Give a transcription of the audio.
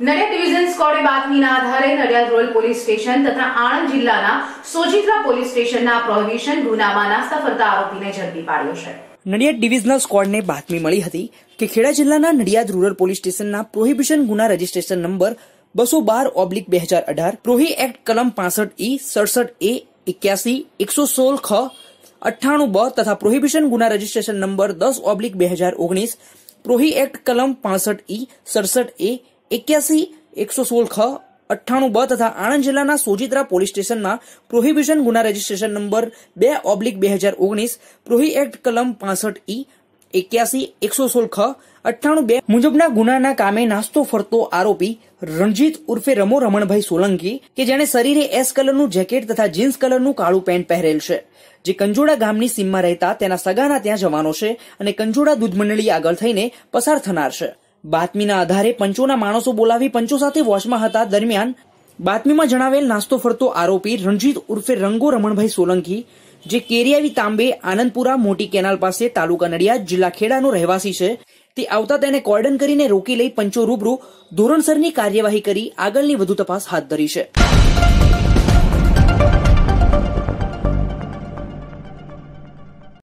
Nadiad division સ્કોડે બાતમીના આધારે Nadiad royal police station તથા આણંદ જિલ્લાના સોજિત્રા પોલીસ સ્ટેશનના પ્રોહિબિશન ગુનામાં નાસ્તા ફરતા આરોપીને ઝડપી પાડ્યો છે. નડિયાદ ડિવિઝનલ સ્ક્વોડને બાતમી મળી હતી કે ખેડા જિલ્લાના નડિયાદ રૂરલ પોલીસ સ્ટેશનના પ્રોહિબિશન ગુના રજીસ્ટ્રેશન નંબર બસો બાર ઓબ્લિક બે હજાર અઢાર, પ્રોહી એક્ટ કલમ પાસઠ ઈ સડસઠ એ એક્યાસી, એકસો સોળ ખ, અઠ્ઠાણું બ તથા પ્રોહિબિશન ગુના રજીસ્ટ્રેશન નંબર દસ ઓબ્લિક બે હજાર ઓગણીસ, પ્રોહી એક્ટ કલમ પાસઠ ઈ સડસઠ એ એક્યાસી, એકસો સોળ ખ, અઠ્ઠાણું બ તથા આણંદ જિલ્લાના સોજિત્રા પોલીસ સ્ટેશનમાં પ્રોહિબિશન ગુના રજીસ્ટ્રેશન નંબર બે ઓબ્લિક બે હજાર ઓગણીસ, પ્રોહી એક્ટ કલમ પાસઠ ઈ, એક્યાસી, એકસો સોળ ખ, અઠ્ઠાણું બે મુજબના ગુનાના કામે નાસ્તો ફરતો આરોપી રણજીત ઉર્ફે રમો રમણભાઈ સોલંકી, કે જેણે શરીરે એસ કલરનું જેકેટ તથા જીન્સ કલરનું કાળું પેન્ટ પહેરેલ છે. જે કંજોડા ગામની સીમમાં રહેતા તેના સગાના ત્યાં જવાનો છે અને કંજોડા દૂધ મંડળી આગળ થઈને પસાર થનાર છે. બાતમીના આધારે પંચોના માણસો બોલાવી પંચો સાથે વોચમાં હતા. દરમિયાન બાતમીમાં જણાવેલ નાસ્તો ફરતો આરોપી રણજીત ઉર્ફે રંગો રમણભાઈ સોલંકી, જે કેરિયાવી તાંબે આનંદપુરા મોટી કેનાલ પાસે તાલુકા નડિયાદ જિલ્લા ખેડાનો રહેવાસી છે, તે આવતા તેને કોર્ડન કરીને રોકી લઈ પંચો રૂબરૂ ધોરણસરની કાર્યવાહી કરી આગળની વધુ તપાસ હાથ ધરી છે.